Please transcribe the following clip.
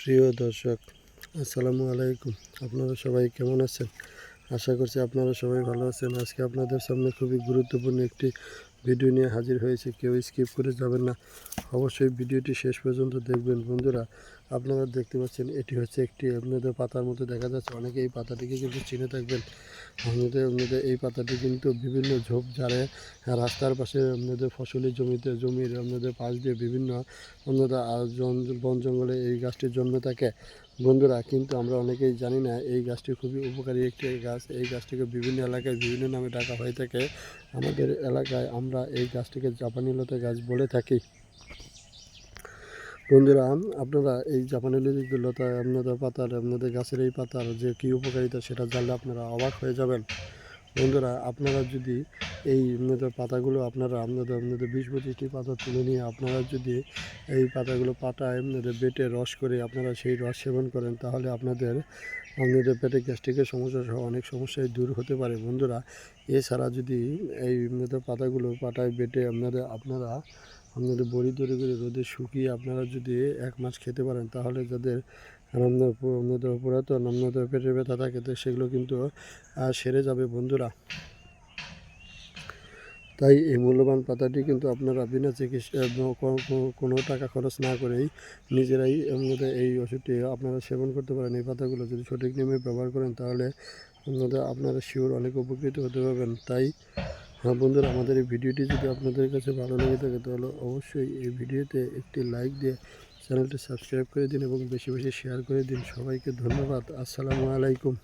প্রিয় দর্শক, আসসালামু আলাইকুম। আপনারা সবাই কেমন আছেন? আশা করছি আপনারা সবাই ভালো আছেন। আজকে আপনাদের সামনে খুবই গুরুত্বপূর্ণ একটি ভিডিও নিয়ে হাজির হয়েছে, কেউ স্কিপ করে যাবেন না। অবশ্যই ভিডিওটি শেষ পর্যন্ত দেখবেন। বন্ধুরা, আপনারা দেখতে পাচ্ছেন, এটি হচ্ছে একটি আপনাদের পাতার মতো দেখা যাচ্ছে। অনেকে এই পাতাটিকে কিন্তু চিনে থাকবেন। আপনাদের আপনাদের এই পাতাটি কিন্তু বিভিন্ন ঝোপ ঝাড়ে, রাস্তার পাশে আপনাদের ফসলি জমিতে, জমির আপনাদের পাশ দিয়ে বিভিন্ন আর বন জঙ্গলে এই গাছটি জন্মে থাকে। বন্ধুরা, কিন্তু আমরা অনেকেই জানি না, এই গাছটি খুবই উপকারী একটি গাছ। এই গাছটিকে বিভিন্ন এলাকায় বিভিন্ন নামে ডাকা হয়ে থাকে। আমাদের এলাকায় এই গাছটিকে জাপানি লতা গাছ বলে থাকি। বন্ধুরা, আপনারা এই জাপানি লতা, আপনাদের পাতার, আপনাদের গাছের এই পাতার যে কী উপকারিতা সেটা জানলে আপনারা অবাক হয়ে যাবেন। বন্ধুরা, আপনারা যদি এই আপনাদের পাতাগুলো আপনারা আপনাদের আপনাদের বিশ পঁচিশটি পাতা তুলে নিয়ে আপনারা যদি এই পাতাগুলো পাটায় আপনাদের বেটে রস করে আপনারা সেই রস সেবন করেন, তাহলে আপনাদের আপনাদের পেটে গ্যাস্ট্রিকের সমস্যা সহ অনেক সমস্যাই দূর হতে পারে। বন্ধুরা, এছাড়া যদি এই আপনাদের পাতাগুলো পাটায় বেটে আপনাদের, আপনারা আপনাদের বড়ি তৈরি করে রোদে শুকিয়ে আপনারা যদি এক মাস খেতে পারেন, তাহলে যাদের আপনাদের পুরাতন আপনাদের পেটের ব্যথা থাকে, তো সেগুলো কিন্তু সেরে যাবে। বন্ধুরা তাই এই মূল্যবান পাতাটি কিন্তু আপনারা বিনা চিকিৎসা কোনো টাকা খরচ না করেই নিজেরাই এই ওষুধটি আপনারা সেবন করতে পারেন। এই পাতাগুলো যদি সঠিক নিয়মে ব্যবহার করেন তাহলে আপনারা শিওর অনেক উপকৃত হতে পারবেন। তাই হ্যাঁ বন্ধুরা, আমাদের এই ভিডিওটি যদি আপনাদের কাছে ভালো লেগে থাকে তাহলে অবশ্যই এই ভিডিওতে একটি লাইক দিয়ে চ্যানেলটি সাবস্ক্রাইব করে দিন এবং বেশি বেশি শেয়ার করে দিন। সবাইকে ধন্যবাদ। আসসালামু আলাইকুম।